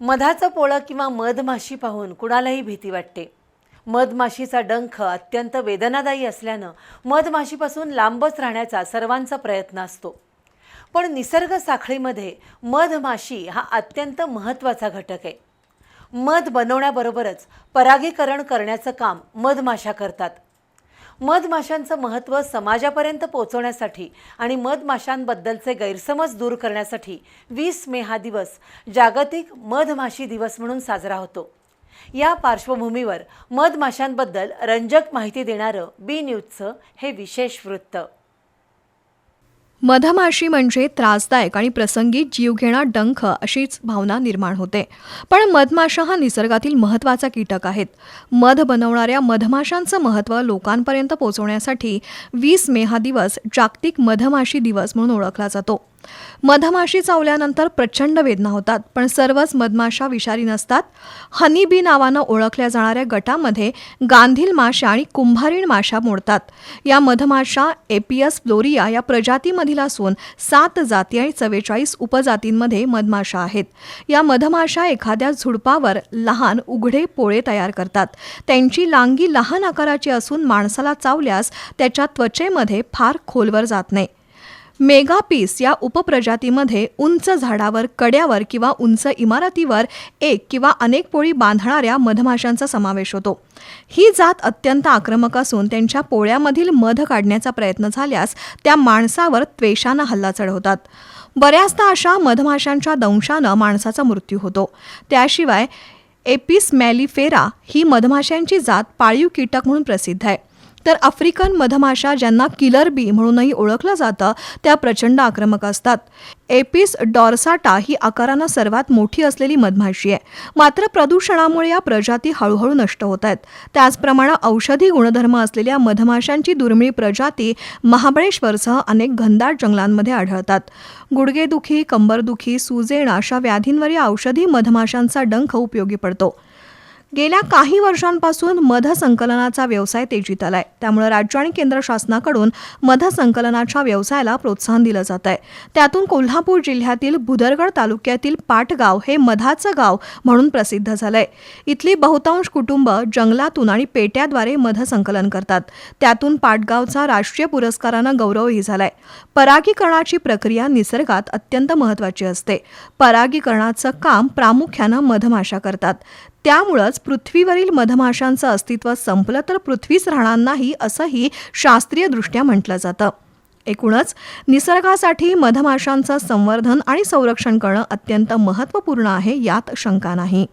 मधाचं पोळं किंवा मधमाशी पाहून कुणालाही भीती वाटते. मधमाशीचा डंख अत्यंत वेदनादायी असल्यानं मधमाशीपासून लांबच राहण्याचा सर्वांचा प्रयत्न असतो. पण निसर्ग साखळीमध्ये मधमाशी हा अत्यंत महत्त्वाचा घटक आहे. मध बनवण्याबरोबरच परागीकरण करण्याचं काम मधमाशा करतात. मधमाशांचं महत्त्व समाजापर्यंत पोहोचवण्यासाठी आणि मधमाशांबद्दलचे गैरसमज दूर करण्यासाठी वीस मे हा दिवस जागतिक मधमाशी दिवस म्हणून साजरा होतो. या पार्श्वभूमीवर मधमाशांबद्दल रंजक माहिती देणारं बी न्यूजचं हे विशेष वृत्त. मधमाशी म्हणजे त्रासदायक आणि प्रसंगी जीवघेणा डंख अशीच भावना निर्माण होते. पण मधमाशा हा निसर्गातील महत्त्वाचा कीटक आहेत. मध बनवणाऱ्या मधमाशांचं महत्त्व लोकांपर्यंत पोहोचवण्यासाठी वीस मे हा दिवस जागतिक मधमाशी दिवस म्हणून ओळखला जातो. मधमाशी चावल्यानंतर प्रचंड वेदना होतात पण सर्वच मधमाशा विषारी नसतात. हनीबी नावानं ओळखल्या जाणाऱ्या गटामध्ये गांधील माशा आणि कुंभारीण माशा मोडतात. या मधमाशा एपियस फ्लोरिया या प्रजातीमधील असून सात जाती आणि चव्वेचाळीस उपजातींमध्ये मधमाशा आहेत. या मधमाशा एखाद्या झुडपावर लहान उघडे पोळे तयार करतात. त्यांची लांगी लहान आकाराची असून माणसाला चावल्यास त्याच्या त्वचेमध्ये फार खोलवर जात नाही. मेगापीस या उपप्रजातीमध्ये उंच झाडावर कड्यावर किंवा उंच इमारतीवर एक किंवा अनेक पोळी बांधणाऱ्या मधमाशांचा समावेश होतो. ही जात अत्यंत आक्रमक असून त्यांच्या पोळ्यामधील मध काढण्याचा प्रयत्न झाल्यास त्या माणसावर त्वेषानं हल्ला चढवतात बऱ्याचदा अशा मधमाशांच्या दंशानं माणसाचा मृत्यू होतो. त्याशिवाय एपिस मॅलिफेरा ही मधमाशांची जात पाळीव कीटक म्हणून प्रसिद्ध आहे. तर आफ्रिकन मधमाशा ज्यांना किलर बी म्हणूनही ओळखलं जातं त्या प्रचंड आक्रमक असतात. एपिस डॉर्साटा ही आकारानं सर्वात मोठी असलेली मधमाशी आहे. मात्र प्रदूषणामुळे या प्रजाती हळूहळू नष्ट होत आहेत. त्याचप्रमाणे औषधी गुणधर्म असलेल्या मधमाशांची दुर्मिळ प्रजाती महाबळेश्वरसह अनेक घनदाट जंगलांमध्ये आढळतात. गुडघेदुखी कंबरदुखी सुजेण अशा व्याधींवर या औषधी मधमाशांचा डंख उपयोगी पडतो. गेल्या काही वर्षांपासून मध संकलनाचा व्यवसाय तेजीत आलाय. त्यामुळे राज्य आणि केंद्र शासनाकडून मध संकलनाच्या व्यवसायाला प्रोत्साहन दिलं जात आहे त्यातून कोल्हापूर जिल्ह्यातील भुदरगड तालुक्यातील पाटगाव हे मधाचं गाव म्हणून प्रसिद्ध झालंय. इथली बहुतांश कुटुंब जंगलातून आणि पेट्याद्वारे मध संकलन करतात. त्यातून पाटगावचा राष्ट्रीय पुरस्कारानं गौरवही झालाय. परागीकरणाची प्रक्रिया निसर्गात अत्यंत महत्त्वाची असते. परागीकरणाचं काम प्रामुख्यानं मधमाशा करतात. त्यामुळंच पृथ्वीवरील मधमाशांचं अस्तित्व संपलं तर पृथ्वीच राहणार नाही असंही शास्त्रीयदृष्ट्या म्हटलं जातं. एकूणच निसर्गासाठी मधमाशांचं संवर्धन आणि संरक्षण करणं अत्यंत महत्त्वपूर्ण आहे यात शंका नाही.